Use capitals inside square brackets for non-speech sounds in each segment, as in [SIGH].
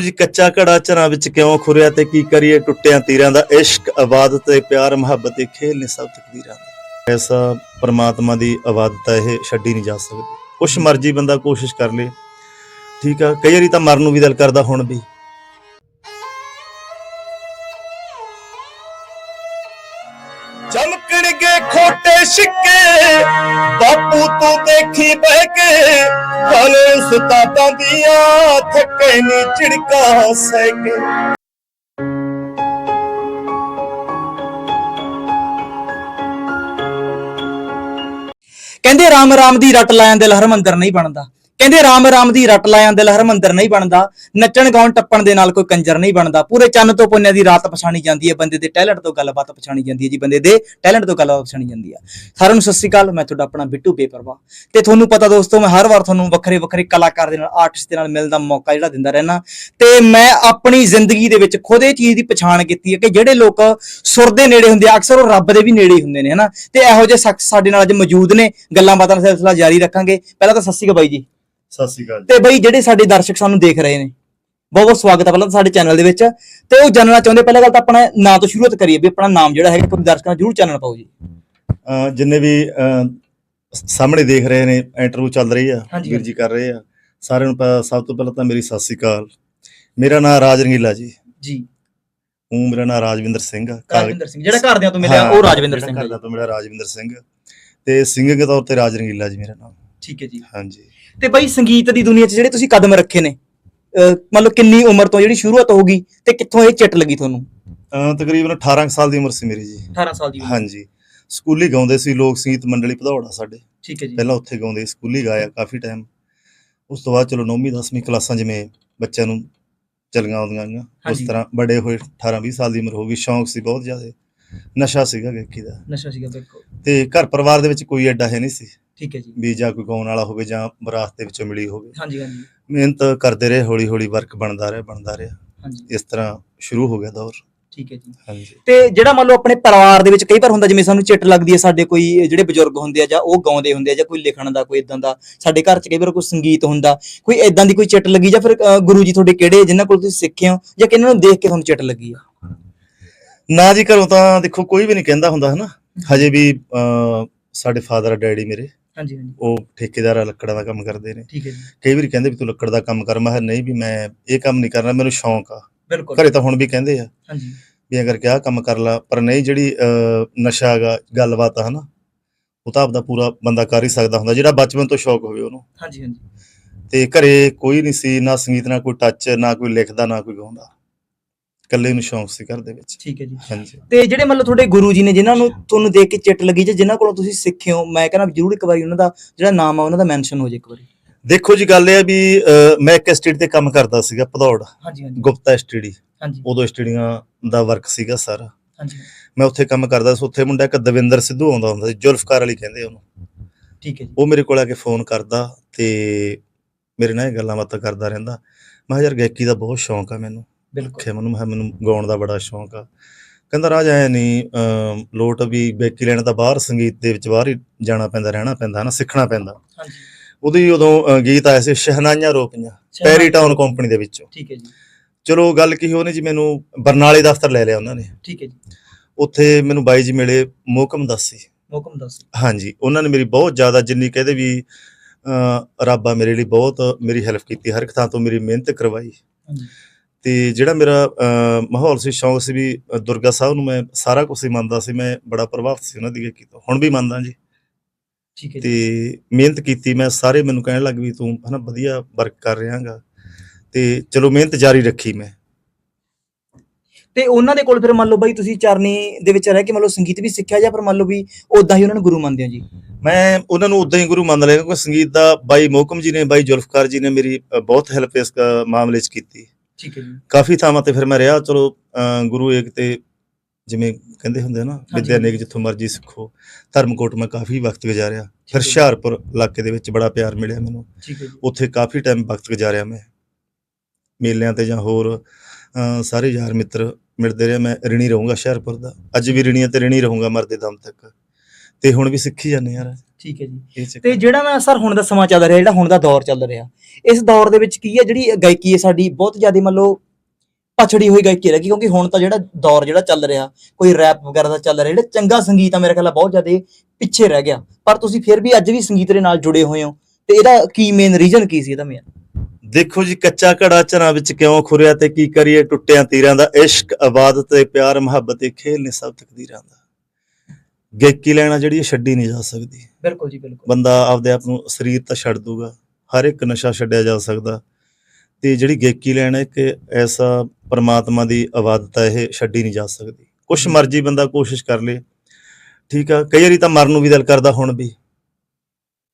ਜੀ, ਕੱਚਾ ਘੜਾ ਚਰਾਂ ਵਿੱਚ ਕਿਉਂ ਖੁਰਿਆ ਤੇ ਕੀ ਕਰੀਏ? ਟੁੱਟਿਆਂ ਤੀਰਾਂ ਦਾ ਇਸ਼ਕ ਇਬਾਦਤ ਤੇ ਪਿਆਰ, ਮੁਹੱਬਤ ਦੇ ਖੇਲ ਨੇ ਸਭ ਤਕਦੀਰਾਂ ਦਾ। ਐਸਾ ਪਰਮਾਤਮਾ ਦੀ ਇਬਾਦਤ ਹੈ ਇਹ ਛੱਡੀ ਨਹੀਂ ਜਾ ਸਕਦੀ। ਕੁਛ ਮਰਜ਼ੀ ਬੰਦਾ ਕੋਸ਼ਿਸ਼ ਕਰ ਲੇ। ਠੀਕ ਆ, ਕਈ ਵਾਰੀ ਤਾਂ ਮਰਨ ਨੂੰ ਵੀ ਦਿਲ ਕਰਦਾ ਹੁਣ ਵੀ। ਖੋਟੇ ਬਾਪੂ ਤੂੰ ਦੇਖੀ ਬਹਿ ਕੇ, ਹਲੇ ਸਤਾਤਾਂ ਦੀਆਂ ਥੱਕੇ ਨੀ ਝਿੜਕਾ ਸਹਿ ਕਹਿੰਦੇ ਰਾਮ ਰਾਮ ਦੀ ਰੱਟ ਲਾਇਆਂ ਦਿਲ ਹਰਮੰਦਰ ਨਹੀਂ ਬਣਦਾ। ਕਹਿੰਦੇ ਰਾਮ ਰਾਮ ਦੀ ਰੱਟ ਲਾਇਆਂ ਦਿਲ ਹਰਮੰਦਰ ਨਹੀਂ ਬਣਦਾ, ਨੱਚਣ ਗਾਉਣ ਟੱਪਣ ਦੇ ਨਾਲ ਕੋਈ ਕੰਜਰ ਨਹੀਂ ਬਣਦਾ। ਪੂਰੇ ਚੰਨ ਤੋਂ ਪੁੰਨਿਆ ਦੀ ਰਾਤ ਪਛਾਣੀ ਜਾਂਦੀ ਹੈ, ਬੰਦੇ ਦੇ ਟੈਲੈਂਟ ਤੋਂ ਗੱਲਬਾਤ ਪਛਾਣੀ ਜਾਂਦੀ ਹੈ ਜੀ, ਬੰਦੇ ਦੇ ਟੈਲੈਂਟ ਤੋਂ ਗੱਲਬਾਤ ਪਛਾਣੀ ਜਾਂਦੀ ਹੈ। ਸਾਰਿਆਂ ਨੂੰ ਸਤਿ ਸ੍ਰੀ ਅਕਾਲ, ਮੈਂ ਤੁਹਾਡਾ ਆਪਣਾ ਬਿੱਟੂ ਬੇਪਰਵਾ ਤੇ ਤੁਹਾਨੂੰ ਪਤਾ ਦੋਸਤੋ, ਮੈਂ ਹਰ ਵਾਰ ਤੁਹਾਨੂੰ ਵੱਖਰੇ ਵੱਖਰੇ ਕਲਾਕਾਰ ਦੇ ਨਾਲ ਆਰਟਿਸਟ ਦੇ ਨਾਲ ਮਿਲਣ ਦਾ ਮੌਕਾ ਜਿਹੜਾ ਦਿੰਦਾ ਰਹਿਣਾ ਤੇ ਮੈਂ ਆਪਣੀ ਜ਼ਿੰਦਗੀ ਦੇ ਵਿੱਚ ਖੁਦ ਇਹ ਚੀਜ਼ ਦੀ ਪਛਾਣ ਕੀਤੀ ਹੈ ਕਿ ਜਿਹੜੇ ਲੋਕ ਸੁਰ ਦੇ ਨੇੜੇ ਹੁੰਦੇ ਆ, ਅਕਸਰ ਉਹ ਰੱਬ ਦੇ ਵੀ ਨੇੜੇ ਹੀ ਹੁੰਦੇ ਨੇ, ਹਨਾ? ਤੇ ਇਹੋ ਜਿਹੇ ਸ਼ਖਸ ਸਾਡੇ ਨਾਲ ਅੱਜ ਮੌਜੂਦ ਨੇ। ਗੱਲਾਂ ਬਾਤਾਂ ਦਾ ਸਿਲਸਿਲਾ ਜਾਰੀ ਰੱਖਾਂਗੇ। ਪਹਿਲਾਂ ਤਾਂ ਸਤਿ ਸ਼੍ਰੀ ਅਕਾਲ ਬਾਈ ਜੀ। ਸਤਿ ਸ੍ਰੀ ਅਕਾਲ ਤੇ ਬਾਈ ਜਿਹੜੇ ਸਾਡੇ ਦਰਸ਼ਕ ਸਾਨੂੰ ਦੇਖ ਰਹੇ ਨੇ ਬਹੁਤ ਬਹੁਤ ਸਵਾਗਤ ਹੈ ਪਹਿਲਾਂ ਤਾਂ ਸਾਡੇ ਚੈਨਲ ਦੇ ਵਿੱਚ। ਤੇ ਉਹ ਜਾਣਨਾ ਚਾਹੁੰਦੇ ਪਹਿਲਾਂ ਗੱਲ ਤਾਂ ਆਪਣਾ ਨਾਂ ਤੋਂ ਸ਼ੁਰੂਆਤ ਕਰੀਏ ਵੀ ਆਪਣਾ ਨਾਮ ਜਿਹੜਾ ਹੈਗਾ ਪੂਰੇ ਦਰਸ਼ਕਾਂ ਨੂੰ ਜਰੂਰ ਚਾਨਣ ਪਾਓ ਜੀ। ਅਹ ਜਿੰਨੇ ਵੀ ਅਹ, ਸਾਹਮਣੇ ਦੇਖ ਰਹੇ ਨੇ ਇੰਟਰਵਿਊ ਚੱਲ ਰਹੀ ਆ ਹਾਂਜੀ, ਵੀਰ ਜੀ ਕਰ ਰਹੇ ਆ। ਸਾਰਿਆਂ ਨੂੰ ਪ- ਸਭ ਤੋਂ ਪਹਿਲਾਂ ਤਾਂ ਮੇਰੀ ਸਤਿ ਸ੍ਰੀ ਅਕਾਲ। ਮੇਰਾ ਨਾਮ ਰਾਜ ਰੰਗੀਲਾ ਜੀ। ਜੀ। ਉਹ ਮੇਰਾ ਨਾਮ ਰਾਜਵਿੰਦਰ ਸਿੰਘ ਆ। ਰਾਜਵਿੰਦਰ ਸਿੰਘ ਜਿਹੜਾ ਘਰਦਿਆਂ ਤੋਂ ਮਿਲਿਆ ਹਾਂ, ਉਹ ਰਾਜਵਿੰਦਰ ਜਿਹੜਾ ਸਿੰਘ ਹੈ ਘਰਦਾ ਤੋਂ ਮੇਰਾ ਰਾਜਵਿੰਦਰ ਸਿੰਘ। ਤੇ ਸਿੰਗਿੰਗ ਦੇ ਤੌਰ ਤੇ ਰਾਜ ਰੰਗੀਲਾ ਜੀ ਮੇਰਾ ਨਾਮ। ਠੀਕ ਹੈ ਜੀ। ਹਾਂਜੀ। ਤੇ ਬਾਈ ਸੰਗੀਤ ਦੀ ਦੁਨੀਆ 'ਚ ਜਿਹੜੇ ਤੁਸੀਂ ਕਦਮ ਰੱਖੇ ਨੇ ਅਹ ਮਤਲਬ ਕਿੰਨੀ ਉਮਰ ਤੋਂ ਜਿਹੜੀ ਸ਼ੁਰੂਆਤ ਹੋਗੀ ਤੇ ਕਿੱਥੋਂ ਇਹ ਚਿੱਟ ਲੱਗੀ ਤੁਹਾਨੂੰ? ਅਹ ਤਕਰੀਬਨ 18 ਕੁ ਸਾਲ ਦੀ ਉਮਰ ਸੀ ਮੇਰੀ ਜੀ। 18 ਸਾਲ ਦੀ ਉਮਰ। ਹਾਂਜੀ। ਸਕੂਲੀ ਗਾਉਂਦੇ ਸੀ ਲੋਕ ਸੰਗੀਤ ਮੰਡਲੀ ਭਦੌੜਾ ਸਾਡੇ। ਠੀਕ ਹੈ ਜੀ। ਪਹਿਲਾਂ ਉੱਥੇ ਗਾਉਂਦੇ ਸਕੂਲੀ ਗਾਇਆ ਕਾਫੀ ਟਾਈਮ ਉਸ ਤੋਂ ਬਾਅਦ ਚਲੋ 9ਵੀਂ 10ਵੀਂ ਕਲਾਸਾਂ ਜਿਵੇਂ ਬੱਚਿਆਂ ਨੂੰ ਚਲੀਆਂ ਆਉਂਦੀਆਂ ਗਈਆਂ। ਉਸ ਹਾਂਜੀ। ਤਰ੍ਹਾਂ ਬੜੇ ਹੋਏ 18 20 ਸਾਲ ਦੀ ਉਮਰ ਹੋ ਗਈ। ਸ਼ੌਂਕ ਸੀ ਬਹੁਤ ਜ਼ਿਆਦਾ। ਨਸ਼ਾ ਸੀਗਾ ਗਾਇਕੀ ਦਾ। ਨਸ਼ਾ ਸੀਗਾ ਬਿਲਕੁਲ। ਤੇ ਘਰ ਪਰਿਵਾਰ ਦੇ ਵਿੱਚ ਕੋਈ ਐਡਾ ਹੈ ਨਹੀਂ ਸੀ। ਠੀਕ ਹੈ ਜੀ। ਵੀ ਜਾਂ ਕੋਈ ਗਾਉਣ ਵਾਲਾ ਹੋਵੇ ਜਾਂ ਵਿਰਾਸਤ ਦੇ ਵਿੱਚੋਂ ਮਿਲੀ ਹੋਵੇ। ਹਾਂਜੀ ਹਾਂਜੀ। ਮਿਹਨਤ ਕਰਦੇ ਰਹੇ ਹੌਲੀ ਹੌਲੀ ਵਰਕ ਬਣਦਾ ਰਿਹਾ ਬਣਦਾ ਰਿਹਾ। ਹਾਂਜੀ। ਇਸ ਤਰ੍ਹਾਂ ਸ਼ੁਰੂ ਹੋ ਗਿਆ ਦੌਰ। ਠੀਕ ਹੈ ਜੀ। ਹਾਂਜੀ। ਤੇ ਜਿਹੜਾ ਮੰਨ ਲਓ ਆਪਣੇ ਪਰਿਵਾਰ ਦੇ ਵਿੱਚ ਕਈ ਵਾਰ ਹੁੰਦਾ ਜਿਵੇਂ ਸਾਨੂੰ ਚਿੱਟ ਲੱਗਦੀ ਹੈ ਸਾਡੇ ਕੋਈ ਜਿਹੜੇ ਬਜ਼ੁਰਗ ਹੁੰਦੇ ਆ ਜਾਂ ਉਹ ਗਾਉਂਦੇ ਹੁੰਦੇ ਆ ਜਾਂ ਕੋਈ ਲਿਖਣ ਦਾ ਕੋਈ ਇਦਾਂ ਦਾ ਸਾਡੇ ਘਰ 'ਚ ਕਈ ਵਾਰ ਕੋਈ ਸੰਗੀਤ ਹੁੰਦਾ ਕੋਈ ਇਦਾਂ ਦੀ ਕੋਈ ਚਿੱਟ ਲੱਗੀ ਜਾਂ ਫਿਰ ਗੁਰੂ ਜੀ ਤੁਹਾਡੇ ਕਿਹੜੇ ਜਿਨ੍ਹਾਂ ਕੋਲ ਤੁਸੀਂ ਸਿੱਖੇ ਹੋ ਜਾਂ ਕਿਹਨਾਂ ਨੂੰ ਦੇਖ ਕੇ ਤੁਹਾਨੂੰ ਚਿੱਟ ਲੱਗੀ ਆ? ਨਾ ਜੀ ਘਰੋਂ ਤਾਂ ਦੇਖੋ ਕੋਈ ਵੀ ਨਹੀਂ ਕਹਿੰਦਾ ਹੁੰਦਾ ਹਨਾ? ਹਜੇ ਵੀ ਅਹ, ਸਾਡੇ ਫਾਦਰ ਡੈਡੀ ਮੇਰੇ। ਹਾਂਜੀ ਹਾਂਜੀ। ਉਹ ਠੇਕੇਦਾਰ ਆ, ਲੱਕੜਾਂ ਦਾ ਕੰਮ ਕਰਦੇ ਨੇ। ਠੀਕ ਹੈ ਜੀ। ਕਈ ਵਾਰੀ ਕਹਿੰਦੇ ਵੀ ਤੂੰ ਲੱਕੜ ਦਾ ਕੰਮ ਕਰ। ਮੈਂ ਕਿਹਾ ਨਹੀਂ ਵੀ ਮੈਂ ਇਹ ਕੰਮ ਨਹੀਂ ਕਰਨਾ ਮੈਨੂੰ ਸ਼ੌਂਕ ਆ। ਬਿਲਕੁਲ। ਘਰੇ ਤਾਂ ਹੁਣ ਵੀ ਕਹਿੰਦੇ ਆ ਹਾਂਜੀ। ਵੀ ਅਗਰ ਕਿਹਾ ਕੰਮ ਕਰ ਲਾ ਪਰ ਨਹੀਂ ਜਿਹੜੀ ਅਹ, ਨਸ਼ਾ ਹੈਗਾ ਗੱਲਬਾਤ ਆ ਹਨਾ ਉਹ ਤਾਂ ਆਪਦਾ ਪੂਰਾ ਬੰਦਾ ਕਰ ਹੀ ਸਕਦਾ ਹੁੰਦਾ ਜਿਹੜਾ ਬਚਪਨ ਤੋਂ ਸ਼ੌਕ ਹੋਵੇ ਉਹਨੂੰ। ਹਾਂਜੀ ਹਾਂਜੀ। ਤੇ ਘਰੇ ਕੋਈ ਨਹੀਂ ਸੀ ਨਾ ਸੰਗੀਤ ਨਾਲ ਕੋਈ ਟੱਚ ਨਾ ਕੋਈ ਲਿਖਦਾ ਨਾ ਕੋਈ ਗਾਉਂਦਾ। ਇਕੱਲੇ ਨੂੰ ਸ਼ੌਂਕ ਸੀ ਘਰ ਦੇ ਵਿੱਚ। ਠੀਕ ਹੈ ਜੀ। ਹਾਂਜੀ। ਤੇ ਜਿਹੜੇ ਮੰਨ ਲਓ ਤੁਹਾਡੇ ਗੁਰੂ ਜੀ ਨੇ ਜਿਨ੍ਹਾਂ ਨੂੰ ਤੁਹਾਨੂੰ ਦੇਖ ਕੇ ਚਿੱਟ ਲੱਗੀ ਜਾਂ ਜਿਨ੍ਹਾਂ ਕੋਲੋਂ ਤੁਸੀਂ ਸਿੱਖੇ ਹੋ ਮੈਂ ਕਹਿੰਦਾ ਜਰੂਰ ਇੱਕ ਵਾਰੀ ਉਹਨਾਂ ਦਾ ਜਿਹੜਾ ਨਾਮ ਆ ਉਹਨਾਂ ਦਾ ਮੈਂਸ਼ਨ ਹੋ ਜੇ ਇੱਕ ਵਾਰੀ। ਦੇਖੋ ਜੀ ਗੱਲ ਇਹ ਆ ਵੀ ਅਹ, ਮੈਂ ਇੱਕ ਸਟੇਟ ਤੇ ਕੰਮ ਕਰਦਾ ਸੀਗਾ ਭਦੌੜ। ਹਾਂਜੀ ਹਾਂਜੀ। ਗੁਪਤਾ ਸਟੇਡੀ। ਹਾਂਜੀ। ਉਦੋਂ ਸਟੇਡੀਆਂ ਦਾ ਵਰਕ ਸੀਗਾ ਸਾਰਾ। ਹਾਂਜੀ। ਮੈਂ ਉੱਥੇ ਕੰਮ ਕਰਦਾ ਸੀ ਉੱਥੇ ਮੁੰਡਾ ਇੱਕ ਦਵਿੰਦਰ ਸਿੱਧੂ ਆਉਂਦਾ ਹੁੰਦਾ ਸੀ ਜ਼ੁਲਫਕਾਰ ਵਾਲੀ ਕਹਿੰਦੇ ਉਹਨੂੰ। ਠੀਕ ਹੈ ਜੀ। ਉਹ ਮੇਰੇ ਕੋਲ ਆ ਕੇ ਫੋਨ ਕਰਦਾ ਤੇ ਮੇਰੇ ਨਾਲ ਇਹ ਗੱਲਾਂ ਬਾਤਾਂ ਕਰਦਾ ਰਹਿੰਦਾ। ਮੈਂ ਕਿਹਾ ਯਾਰ ਗਾਇਕੀ ਦਾ ਬਹੁਤ ਸ਼ੌਂਕ ਆ ਮੈਨੂੰ। ਬਿਲਕੁਲ। ਮੈਨੂੰ ਮੈਂ ਮੈਨੂੰ ਗਾਉਣ ਦਾ ਬੜਾ ਸ਼ੌਂਕ ਆ। ਕਹਿੰਦਾ ਰਾਜ ਐ ਨਹੀਂ ਲੋਟ ਵੀ ਗਾਇਕੀ ਲੈਣ ਤਾਂ ਬਾਹਰ ਸੰਗੀਤ ਦੇ ਵਿੱਚ ਬਾਹਰ ਹੀ ਜਾਣਾ ਪੈਂਦਾ ਰਹਿਣਾ ਪੈਂਦਾ ਹਨਾ ਸਿੱਖਣਾ ਪੈਂਦਾ। ਹਾਂਜੀ। ਹੀ ਉਦੋਂ ਗੀਤ ਆਏ ਸੀ ਸ਼ਹਿਨਾਈਆਂ ਰੋਪੀਆਂ ਪੈਰੀ ਟਾਊਨ ਕੰਪਨੀ ਦੇ ਵਿੱਚੋਂ। ਠੀਕ ਹੈ ਜੀ। ਚਲੋ ਗੱਲ ਕੀ ਉਹਨੇ ਜੀ ਮੈਨੂੰ ਬਰਨਾਲੇ ਦਫ਼ਤਰ ਲੈ ਲਿਆ ਉਹਨਾਂ ਨੇ। ਠੀਕ ਹੈ ਜੀ। ਉੱਥੇ ਮੈਨੂੰ ਬਾਈ ਜੀ ਮਿਲੇ ਮੋਹਕਮ ਦੱਸੀ। ਹੁਕਮ ਦੱਸ। ਹਾਂਜੀ ਉਹਨਾਂ ਨੇ ਮੇਰੀ ਬਹੁਤ ਜ਼ਿਆਦਾ ਜਿੰਨੀ ਕਹਦੇ ਵੀ ਰੱਬ ਮੇਰੇ ਲਈ ਬਹੁਤ ਮੇਰੀ ਹੈਲਪ ਕੀਤੀ ਹਰ ਇੱਕ ਥਾਂ ਤੋਂ ਮੇਰੀ ਮਿਹਨਤ ਕਰਵਾਈ। ਹਾਂਜੀ। ਤੇ ਜਿਹੜਾ ਮੇਰਾ ਮਾਹੌਲ ਸੀ ਸ਼ੌਂਕ ਸੀ ਵੀ ਦੁਰਗਾ ਸਾਹਿਬ ਨੂੰ ਮੈਂ ਸਾਰਾ ਕੁਝ ਹੀ ਮੰਨਦਾ ਸੀ ਮੈਂ ਬੜਾ ਪ੍ਰਭਾਵਿਤ ਸੀ ਉਹਨਾਂ ਦੀ ਗਾਇਕੀ ਤੋਂ ਹੁਣ ਵੀ ਮੰਨਦਾ ਜੀ। ਠੀਕ ਹੈ ਤੇ ਮਿਹਨਤ ਕੀਤੀ ਮੈਂ ਸਾਰੇ ਮੈਨੂੰ ਕਹਿਣ ਲੱਗ ਵੀ ਤੂੰ ਹਨਾ ਵਧੀਆ ਵਰਕ ਕਰ ਰਿਹਾਗਾ। ਤੇ ਚਲੋ ਮਿਹਨਤ ਜਾਰੀ ਰੱਖੀ ਮੈਂ। ਤੇ ਉਹਨਾਂ ਦੇ ਕੋਲ ਫਿਰ ਮੰਨ ਲਓ ਬਾਈ ਤੁਸੀਂ ਚਰਨੀ ਦੇ ਵਿੱਚ ਰਹਿ ਕੇ ਮੰਨ ਲਓ ਸੰਗੀਤ ਵੀ ਸਿੱਖਿਆ ਜਾਂ ਫਿਰ ਮੰਨ ਲਓ ਵੀ ਉਦਾਂ ਹੀ ਉਹਨਾਂ ਨੂੰ ਗੁਰੂ ਮੰਨਦੇ ਹੋ ਜੀ? ਮੈਂ ਉਹਨਾਂ ਨੂੰ ਉਦਾਂ ਹੀ ਗੁਰੂ ਮੰਨ ਲਿਆ ਕਿਉਂਕਿ ਸੰਗੀਤ ਦਾ ਬਾਈ ਮੋਹਕਮ ਜੀ ਨੇ ਬਾਈ ਜ਼ੁਲਫਕਾਰ ਜੀ ਨੇ ਮੇਰੀ ਬਹੁਤ ਹੈਲਪ ਇਸ ਮਾਮਲੇ 'ਚ ਕੀਤੀ। ਠੀਕ ਹੈ ਜੀ। ਕਾਫੀ ਥਾਵਾਂ ਤੇ ਫਿਰ ਮੈਂ ਰਿਹਾ ਚਲੋ ਗੁਰੂ ਏਕ ਤੇ ਜਿਵੇਂ ਕਹਿੰਦੇ ਹੁੰਦੇ ਆ ਨਾ ਵਿਦਿਆ ਨੇਕ ਜਿੱਥੋਂ ਮਰਜ਼ੀ ਸਿੱਖੋ। ਧਰਮਕੋਟ ਮੈਂ ਕਾਫੀ ਵਕਤ ਗੁਜ਼ਾਰਿਆ। ਫਿਰ। ਹੁਸ਼ਿਆਰਪੁਰ ਇਲਾਕੇ ਦੇ ਵਿੱਚ ਬੜਾ ਪਿਆਰ ਮਿਲਿਆ ਮੈਨੂੰ। ਠੀਕ ਹੈ ਉੱਥੇ ਕਾਫੀ ਟਾਈਮ ਵਕਤ ਗੁਜ਼ਾਰਿਆ ਮੈਂ। ਮੇਲਿਆਂ ਤੇ ਜਾਂ ਹੋਰ ਸਾਰੇ ਯਾਰ ਮਿੱਤਰ ਮਿਲਦੇ ਰਹੇ। ਮੈਂ ਰਿਣੀ ਰਹੂੰਗਾ ਹੁਸ਼ਿਆਰਪੁਰ ਦਾ। ਅੱਜ ਵੀ ਰਿਣੀਆਂ ਤੇ ਰਿਣੀ ਰਹੂੰਗਾ ਮਰਦੇ ਦਮ ਤੱਕ। ਤੇ ਹੁਣ ਵੀ ਸਿੱਖੀ ਜਾਂਦੇ ਯਾਰ। ਠੀਕ ਹੈ ਜੀ। ਤੇ ਜਿਹੜਾ ਨਾ ਸਰ ਹੁਣ ਦਾ ਸਮਾਂ ਚੱਲ ਰਿਹਾ ਜਿਹੜਾ ਹੁਣ ਦਾ ਦੌਰ ਚੱਲ ਰਿਹਾ ਇਸ ਦੌਰ ਦੇ ਵਿੱਚ ਕੀ ਹੈ ਜਿਹੜੀ ਗਾਇਕੀ ਹੈ ਸਾਡੀ ਬਹੁਤ ਜ਼ਿਆਦਾ ਮੰਨ ਲਓ ਪਛੜੀ ਹੋਈ ਗਾਇਕੀ ਰਹਿ ਗਈ ਕਿਉਂਕਿ ਹੁਣ ਤਾਂ ਜਿਹੜਾ ਦੌਰ ਜਿਹੜਾ ਚੱਲ ਰਿਹਾ ਕੋਈ ਰੈਪ ਵਗੈਰਾ ਦਾ ਚੱਲ ਰਿਹਾ ਜਿਹੜਾ ਚੰਗਾ ਸੰਗੀਤ ਆ ਮੇਰੇ ਖਿਆਲ ਬਹੁਤ ਜ਼ਿਆਦਾ ਪਿੱਛੇ ਰਹਿ ਗਿਆ। ਪਰ ਤੁਸੀਂ ਫਿਰ ਵੀ ਅੱਜ ਵੀ ਸੰਗੀਤ ਦੇ ਨਾਲ ਜੁੜੇ ਹੋਏ ਹੋ ਤੇ ਇਹਦਾ ਕੀ ਮੇਨ ਰੀਜ਼ਨ ਕੀ ਸੀ ਇਹਦਾ ਮੇਨ ਦੇਖੋ ਜੀ ਕੱਚਾ ਘੜਾ ਝਰਾਂ ਵਿੱਚ ਕਿਉਂ ਖੁਰਿਆ ਤੇ ਕੀ ਕਰੀਏ ਟੁੱਟਿਆਂ ਤੀਰਾਂ ਦਾ ਇਸ਼ਕ ਇਬਾਦਤ ਤੇ ਪਿਆਰ ਮੁਹੱਬਤ ਇਹ ਖੇਲ ਨੇ ਸਭ ਤਕਦੀਰਾਂ ਦਾ ਗਾਇਕੀ ਲੈਣਾ ਜਿਹੜੀ ਇਹ ਛੱਡੀ ਨਹੀਂ ਜਾ ਸਕਦੀ। ਬਿਲਕੁਲ ਜੀ ਬਿਲਕੁਲ। ਬੰਦਾ ਆਪਦੇ ਆਪ ਨੂੰ ਸਰੀਰ ਤਾਂ ਛੱਡ ਦੂਗਾ ਹਰ ਇੱਕ ਨਸ਼ਾ ਛੱਡਿਆ ਜਾ ਸਕਦਾ। ਤੇ ਜਿਹੜੀ ਗਾਇਕੀ ਲੈਣਾ ਇੱਕ ਐਸਾ ਪਰਮਾਤਮਾ ਦੀ ਹੈ ਇਹ ਛੱਡੀ ਨਹੀਂ ਜਾ ਸਕਦੀ। ਕੁਛ ਮਰਜ਼ੀ ਬੰਦਾ ਕੋਸ਼ਿਸ਼ ਕਰ ਲੇ ਠੀਕ ਆ? ਕਈ ਵਾਰੀ ਤਾਂ ਮਰਨ ਨੂੰ ਵੀ ਦਿਲ ਕਰਦਾ ਹੁਣ ਵੀ।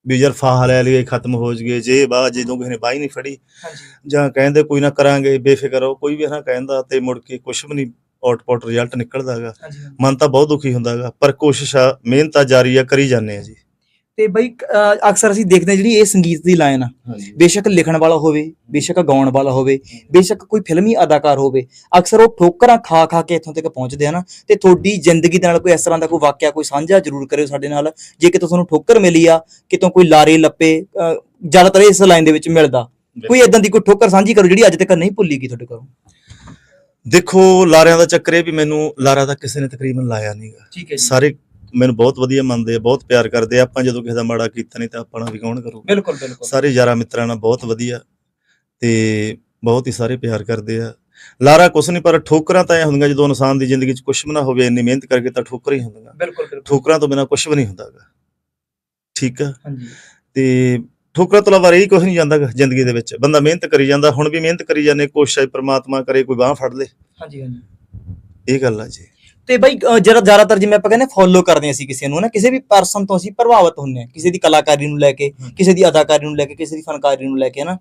ਵੀ ਯਾਰ ਫਾਹ ਲੈ ਲਈਏ ਖਤਮ ਹੋ ਜਗੇ ਜੇ ਬਾਹ ਜਦੋਂ ਕਿਸੇ ਨੇ ਹੀ ਨਹੀਂ ਫੜੀ। ਹਾਂਜੀ। ਜਾਂ ਕਹਿੰਦੇ ਕੋਈ ਨਾ ਕਰਾਂਗੇ ਬੇਫਿਕਰ ਹੋ ਕੋਈ ਵੀ ਨਾ ਕਹਿੰਦਾ ਤੇ ਮੁੜ ਕੇ ਕੁਛ ਵੀ ਨਹੀਂ ਆਊਟਪੁੱਟ ਰਿਜ਼ਲਟ ਨਿਕਲਦਾ ਹੈਗਾ ਮਨ ਤਾਂ ਬਹੁਤ ਦੁਖੀ ਹੁੰਦਾ ਹੈਗਾ ਪਰ ਕੋਸ਼ਿਸ਼ ਆ ਮਿਹਨਤ ਆ ਜਾਰੀ ਆ ਕਰੀ ਜਾਂਦੇ ਆ ਜੀ। ਤੇ ਬਈ ਅਕਸਰ ਅਸੀਂ ਦੇਖਦੇ ਜਿਹੜੀ ਇਹ ਸੰਗੀਤ ਦੀ ਲਾਈਨ ਆ ਬੇਸ਼ੱਕ ਲਿਖਣ ਵਾਲਾ ਹੋਵੇ ਬੇਸ਼ੱਕ ਗਾਉਣ ਵਾਲਾ ਹੋਵੇ ਬੇਸ਼ੱਕ ਕੋਈ ਫਿਲਮੀ ਅਦਾਕਾਰ ਹੋਵੇ ਅਕਸਰ ਉਹ ਠੋਕਰਾਂ ਖਾ ਖਾ ਕੇ ਇੱਥੋਂ ਤੱਕ ਪਹੁੰਚਦੇ ਆ ਨਾ ਤੇ ਤੁਹਾਡੀ ਜ਼ਿੰਦਗੀ ਦੇ ਨਾਲ ਕੋਈ ਇਸ ਤਰ੍ਹਾਂ ਦਾ ਕੋਈ ਵਾਕਿਆ ਕੋਈ ਸਾਂਝਾ ਜ਼ਰੂਰ ਕਰਿਓ ਸਾਡੇ ਨਾਲ ਜੇ ਕਿਤੋਂ ਤੁਹਾਨੂੰ ਠੋਕਰ ਮਿਲੀ ਆ ਕਿਤੋਂ ਕੋਈ ਲਾਰੇ ਲੱਪੇ ਜ਼ਿਆਦਾਤਰ ਇਸ ਲਾਈਨ ਦੇ ਵਿੱਚ ਮਿਲਦਾ। ਕੋਈ ਇਦਾਂ ਦੀ ਕੋਈ ਠੋਕਰ ਸਾਂਝੀ ਕਰੋ ਜਿਹੜੀ ਅੱਜ ਤੱਕ ਨਹੀਂ ਭੁੱਲੀ ਗਈ ਤੁਹਾਡੇ ਕੋਲੋਂ। ਦੇਖੋ ਲਾਰਿਆਂ ਦਾ ਚੱਕਰ ਇਹ ਵੀ ਮੈਨੂੰ ਲਾਰਾ ਦਾ ਕਿਸੇ ਨੇ ਤਕਰੀਬਨ ਲਾਇਆ ਨਹੀਂਗਾ ਠੀਕ ਹੈ ਸਾਰੇ ਮੈਨੂੰ ਬਹੁਤ ਵਧੀਆ ਮੰਨਦੇ ਆ ਬਹੁਤ ਪਿਆਰ ਕਰਦੇ ਆ। ਆਪਾਂ ਜਦੋਂ ਕਿਸੇ ਦਾ ਮਾੜਾ ਕੀਤਾ ਨਹੀਂ ਤਾਂ ਆਪਣਾ ਵੀ ਕੌਣ ਕਰੂਗਾ? ਬਿਲਕੁਲ ਬਿਲਕੁਲ। ਸਾਰੇ ਯਾਰਾਂ ਮਿੱਤਰਾਂ ਨਾਲ ਬਹੁਤ ਵਧੀਆ ਤੇ ਬਹੁਤ ਹੀ ਸਾਰੇ ਪਿਆਰ ਕਰਦੇ ਆ। ਲਾਰਾ ਕੁਛ ਨਹੀਂ ਪਰ ਠੋਕਰਾਂ ਤਾਂ ਇਹ ਹੁੰਦੀਆਂ ਜਦੋਂ ਇਨਸਾਨ ਦੀ ਜ਼ਿੰਦਗੀ 'ਚ ਕੁਛ ਵੀ ਨਾ ਹੋਵੇ ਇੰਨੀ ਮਿਹਨਤ ਕਰਕੇ ਤਾਂ ਠੋਕਰਾਂ ਹੀ ਹੁੰਦੀਆਂ। ਬਿਲਕੁਲ ਬਿਲਕੁਲ। ਠੋਕਰਾਂ ਤੋਂ ਬਿਨਾ ਕੁਛ ਵੀ ਨਹੀਂ ਹੁੰਦਾਗਾ ਠੀਕ ਆ? ਹਾਂਜੀ। ਤੇ ਠੋਕਰਾਂ ਤੋਂ ਇਲਾਵਾ ਰਹੀ ਕੁਛ ਨਹੀਂ ਜਾਂਦਾਗਾ ਜ਼ਿੰਦਗੀ ਦੇ ਵਿੱਚ। ਬੰਦਾ ਮਿਹਨਤ ਕਰੀ ਜਾਂਦਾ ਹੁਣ ਵੀ ਮਿਹਨਤ ਕਰੀ ਜਾਂਦੇ ਕੋਸ਼ਿਸ਼ ਹੈ ਪ੍ਰਮਾਤਮਾ ਕਰੇ ਕੋਈ ਬਾਹ ਫੜ ਲੇ। ਹਾਂਜੀ ਹਾਂਜੀ। ਇਹ ਗੱਲ ਆ ਜੀ। ਤੇ ਬਈ ਜਿਹੜਾ ਜ਼ਿਆਦਾਤਰ ਜਿਵੇਂ ਆਪਾਂ ਕਹਿੰਦੇ ਫੋਲੋ ਕਰਦੇ ਹਾਂ ਅਸੀਂ ਕਿਸੇ ਨੂੰ ਨਾ ਕਿਸੇ ਵੀ ਪਰਸਨ ਤੋਂ ਅਸੀਂ ਪ੍ਰਭਾਵਿਤ ਹੁੰਨੇ ਆ ਕਿਸੇ ਦੀ ਕਲਾਕਾਰੀ ਨੂੰ ਲੈ ਕੇ ਕਿਸੇ ਦੀ ਅਦਾਕਾਰੀ ਨੂੰ ਲੈ ਕੇ ਕਿਸੇ ਦੀ ਫਨਕਾਰੀ ਨੂੰ ਲੈ ਕੇ ਨਾ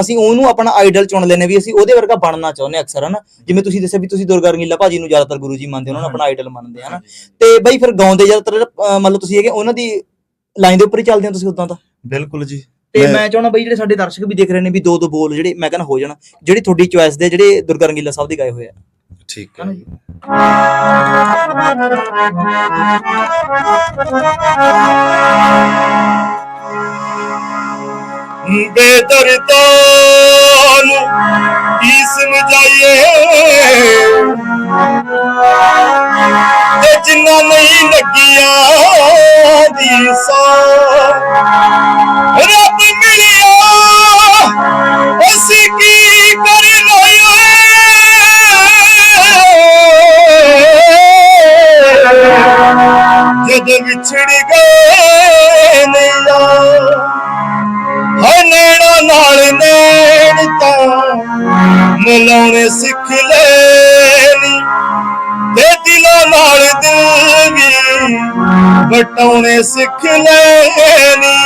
ਅਸੀਂ ਉਹਨੂੰ ਆਪਣਾ ਆਈਡਲ ਚੁਣ ਲੈਨੇ ਵੀ ਅਸੀਂ ਉਹਦੇ ਵਰਗਾ ਬਣਨਾ ਚਾਹੁੰਦੇ ਅਕਸਰ ਹਨਾ? ਜਿਵੇਂ ਤੁਸੀਂ ਦੱਸਿਆ ਵੀ ਤੁਸੀਂ ਦੁਰਗਾ ਰੰਗੀਲਾ ਭਾਜੀ ਨੂੰ ਜ਼ਿਆਦਾਤਰ ਗੁਰੂ ਜੀ ਮੰਨਦੇ ਉਹਨਾਂ ਨੂੰ ਆਪਣਾ ਆਈਡਲ ਮੰਨਦੇ ਹਨਾ? ਤੇ ਬਈ ਫਿਰ ਗਾਉਂਦੇ ਜ਼ਿਆਦਾਤਰ ਲਓ ਤੁਸੀਂ ਹੈਗੇ ਉਹਨਾਂ ਦੀ ਲਾਈਨ ਦੇ ਉੱਪਰ ਹੀ ਚੱਲਦੇ ਹੋ ਤੁਸੀਂ ਉਦਾਂ ਤਾਂ? ਬਿਲਕੁਲ ਜੀ। ਤੇ ਮੈਂ- ਚਾਹਣਾ ਬਈ ਜਿਹੜੇ ਸਾਡੇ ਦਰਸ਼ਕ ਵੀ ਦੇਖ ਰਹੇ ਨੇ ਵੀ ਦੋ ਦੋ ਬੋਲ ਜਿਹੜੇ ਮੈਂ ਕਹਿੰਦਾ ਹੋ ਜਾਣ ਜਿਹੜੀ ਤੁਹਾਡੀ ਚੁਆਇਸ ਦੇ ਜਿਹੜੇ ਦੁਰਗਾ ਰੰਗੀਲਾ ਸਾਹਿਬ ਦੇ ਗਾਏ ਹੋਏ ਆ। ਠੀਕ ਹੈ। ਹਨਾ ਜੀ। ਬੇਦਰਦਾਂ ਨੂੰ ਕੀ ਸਮਝਾਈਏ? ਤੇ ਜਿੰਨਾ ਨਹੀਂ ਲੱਗੀਆਂ ਦੀ ਸੋ ਕੀ ਕਰ ਲਈਏ ਜਦ ਵਿਛੜ ਗਏ ਨैया ਹੈ ਨੈਣਾ ਨਾਲ ਨੈਣ ਤਾਂ ਮਿਲਾਉਣੇ ਸਿੱਖ ਲੈ ਨੀ ਤੇ ਦਿਲਾਂ ਨਾਲ ਦਿਲ ਵੀ ਵਟਾਉਣੇ ਸਿੱਖ ਲੈਣੀ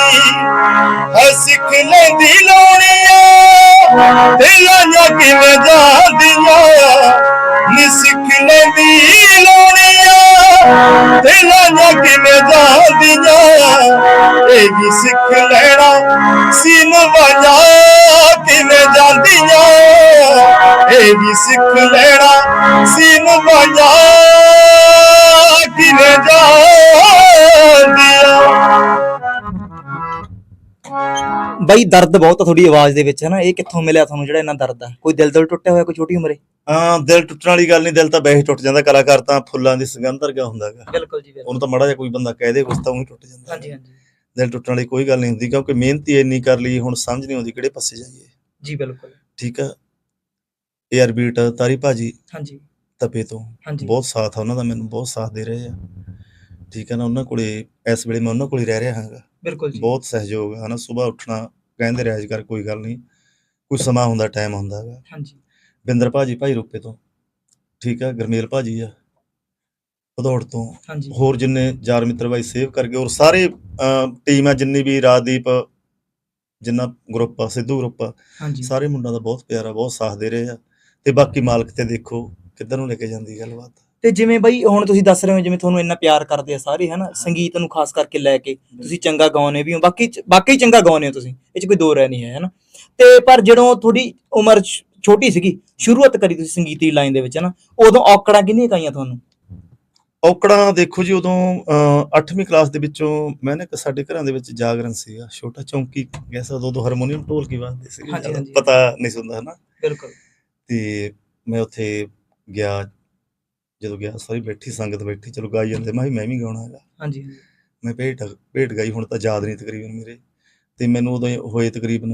ਹੈ ਸਿੱਖ ਲੈਂਦੀ ਲੋਣੀਆਂ ਤੇ ਲਾਈਆਂ ਕਿਵੇਂ ਜਾਂਦੀਆਂ ਨੀ ਸਿੱਖ ਲੈਂਦੀ ਲੋਣੀਆਂ ਤੇ ਲਾਈਆਂ ਕਿਵੇਂ ਜਾਂਦੀਆਂ? ਇਹ ਵੀ ਸਿੱਖ ਲੈਣਾ ਸੀਨ ਵਜਾ ਕਿਵੇਂ ਜਾਂਦੀਆਂ? ਇਹ ਵੀ ਸਿੱਖ ਲੈਣਾ ਸੀਨ ਵਜਾ ਕਿਵੇਂ ਜਾਂਦੀਆਂ? ਬਈ ਦਰਦ ਬਹੁਤ ਆ ਤੁਹਾਡੀ ਆਵਾਜ਼ ਦੇ ਵਿੱਚ ਹਨਾ? ਇਹ ਕਿੱਥੋਂ ਮਿਲਿਆ ਤੁਹਾਨੂੰ ਜਿਹੜਾ ਇੰਨਾ ਦਰਦ ਆ? ਕੋਈ ਦਿਲ ਦਿਲ ਟੁੱਟਿਆ ਹੋਇਆ ਕੋਈ ਛੋਟੀ ਉਮਰੇ? ਹਾਂ ਦਿਲ ਟੁੱਟਣ ਵਾਲੀ ਗੱਲ ਨਹੀਂ ਦਿਲ ਤਾਂ ਵੈਸੇ ਟੁੱਟ ਜਾਂਦਾ ਕਲਾਕਾਰ ਤਾਂ ਫੁੱਲਾਂ ਦੀ ਸੁਗੰਧ ਵਰਗਾ ਹੁੰਦਾਗਾ ਬਿਲਕੁਲ ਜੀ ਉਹਨੂੰ ਤਾਂ ਮਾੜਾ ਜਿਹਾ ਕੋਈ ਬੰਦਾ ਕਹਿ ਦੇ ਕੁਛ ਤਾਂ ਉਹ ਹੀ ਟੁੱਟ ਜਾਂਦਾ। ਹਾਂਜੀ ਹਾਂਜੀ। ਦਿਲ ਟੁੱਟਣ ਵਾਲੀ ਕੋਈ ਗੱਲ ਨਹੀਂ ਹੁੰਦੀ ਕਿਉਂਕਿ ਮਿਹਨਤ ਹੀ ਇੰਨੀ ਕਰ ਲਈ ਹੁਣ ਸਮਝ ਨਹੀਂ ਆਉਂਦੀ ਕਿਹੜੇ ਪਾਸੇ ਜਾਈਏ। ਜੀ ਬਿਲਕੁਲ। ਠੀਕ ਆ? ਏਆਰ ਬੀਟ ਤਾਰੀ ਭਾਜੀ। ਹਾਂਜੀ। ਤਪੇ ਤੋਂ। ਹਾਂਜੀ। ਬਹੁਤ ਸਾਥ ਆ ਉਹਨਾਂ ਦਾ ਮੈਨੂੰ ਬਹੁਤ ਸਾਥ ਦੇ ਰਹੇ ਆ। ਠੀਕ ਹੈ ਨਾ ਉਹਨਾਂ ਕੋਲੇ ਇਸ ਵੇਲੇ ਮੈਂ ਉਹਨਾਂ ਕੋਲੇ ਰਹਿ ਰਿਹਾ ਹਾਂਗਾ। ਬਿਲਕੁਲ ਜੀ। ਬਹੁਤ ਸਹਿਯੋਗ ਆ ਹਨਾ ਸਵੇਰ ਉੱਠਣਾ ਕਹਿੰਦੇ ਰਿਆਜ਼ ਕਰ ਕੋਈ ਗੱਲ ਨਹੀਂ। ਕੋਈ ਸਮਾਂ ਹੁੰਦਾ ਟਾਈਮ ਹੁੰਦਾ ਹੈਗਾ। ਹਾਂਜੀ। ਬਿੰਦਰ ਭਾਜੀ ਭਾਈ ਰੂਪੇ ਤੋਂ। ਠੀਕ ਆ ਗਰਮੇਲ ਭਾਜੀ ਆ। ਭਦੌੜ ਤੋਂ। ਹਾਂਜੀ। ਹੋਰ ਜਿੰਨੇ ਯਾਰ ਮਿੱਤਰ ਬਾਈ ਸੇਵ ਕਰ ਗਏ ਔਰ ਸਾਰੇ ਟੀਮ ਆ ਜਿੰਨੀ ਵੀ ਰਾਜਦੀਪ ਜਿੰਨਾ ਗਰੁੱਪ ਆ ਸਿੱਧੂ ਗਰੁੱਪ ਆ ਸਾਰੇ ਮੁੰਡਿਆਂ ਦਾ ਬਹੁਤ ਪਿਆਰਾ ਬਹੁਤ ਸਾਥ ਦੇ ਰਹੇ ਆ। ਤੇ ਬਾਕੀ ਮਾਲਕ ਤੇ ਦੇਖੋ ਕਿੱਧਰ ਨੂੰ ਲੈ ਕੇ ਜਾਂਦੀ ਗੱਲਬਾਤ। ਤੇ ਜਿਵੇਂ ਬਈ ਹੁਣ ਤੁਸੀਂ ਦੱਸ ਰਹੇ ਹੋ ਜਿਵੇਂ ਤੁਹਾਨੂੰ ਇੰਨਾ ਪਿਆਰ ਕਰਦੇ ਆ ਸਾਰੇ ਹਨਾ? ਸੰਗੀਤ ਨੂੰ ਖਾਸ ਕਰਕੇ ਲੈ ਕੇ ਤੁਸੀਂ ਚੰਗਾ ਗਾਉਂਦੇ ਵੀ ਹੋ ਬਾਕੀ ਬਾਕੀ ਚੰਗਾ ਗਾਉਂਦੇ ਹੋ ਤੁਸੀਂ ਇਹ ਚ ਕੋਈ ਦੋ ਰਹਿ ਨਹੀਂ ਹੈ ਹਨਾ? ਤੇ ਪਰ ਜਦੋਂ ਤੁਹਾਡੀ ਉਮਰ ਛੋਟੀ ਸੀਗੀ ਸ਼ੁਰੂਆਤ ਕਰੀ ਤੁਸੀਂ ਸੰਗੀਤ ਦੀ ਲਾਈਨ ਦੇ ਵਿੱਚ ਹਨਾ? ਉਦੋਂ ਔਕੜਾਂ ਕਿੰਨੀਆਂ ਕਾਈਆਂ ਤੁਹਾਨੂੰ? ਔਕੜਾਂ ਦੇਖੋ ਜੀ ਉਦੋਂ 8ਵੀਂ ਕਲਾਸ ਦੇ ਵਿੱਚੋਂ ਮੈਂ ਨਾ ਸਾਡੇ ਘਰਾਂ ਦੇ ਵਿੱਚ ਜਾਗਰਣ ਸੀਗਾ ਛੋਟਾ ਚੌਂਕੀ ਗੈਸਾ ਉਦੋਂ ਉਦੋਂ ਹਾਰਮੋਨੀਅਮ ਢੋਲਕੀ ਵਾਜਦੇ ਸੀ ਹਾਂਜੀ, ਹਾਂਜੀ। ਪਤਾ ਨਹੀਂ ਸੀ ਹੁੰਦਾ ਹਨਾ? ਬਿਲਕੁਲ। ਤੇ ਮੈਂ ਉੱਥੇ ਗਿਆ ਜਦੋਂ ਗਿਆ ਸਾਰੀ ਬੈਠੀ ਸੰਗਤ ਬੈਠੀ ਚਲੋ ਗਾਈ ਜਾਂਦੇ। ਮੈਂ ਵੀ ਮੈਂ ਵੀ ਗਾਉਣਾ ਹੈਗਾ। ਹਾਂਜੀ ਮੈਂ ਭੇਟ ਭੇਟ ਗਾਈ ਹੁਣ ਤਾਂ ਯਾਦ ਨਹੀਂ ਤਕਰੀਬਨ ਮੇਰੇ। ਤੇ ਮੈਨੂੰ ਉਦੋਂ ਹੋਏ ਤਕਰੀਬਨ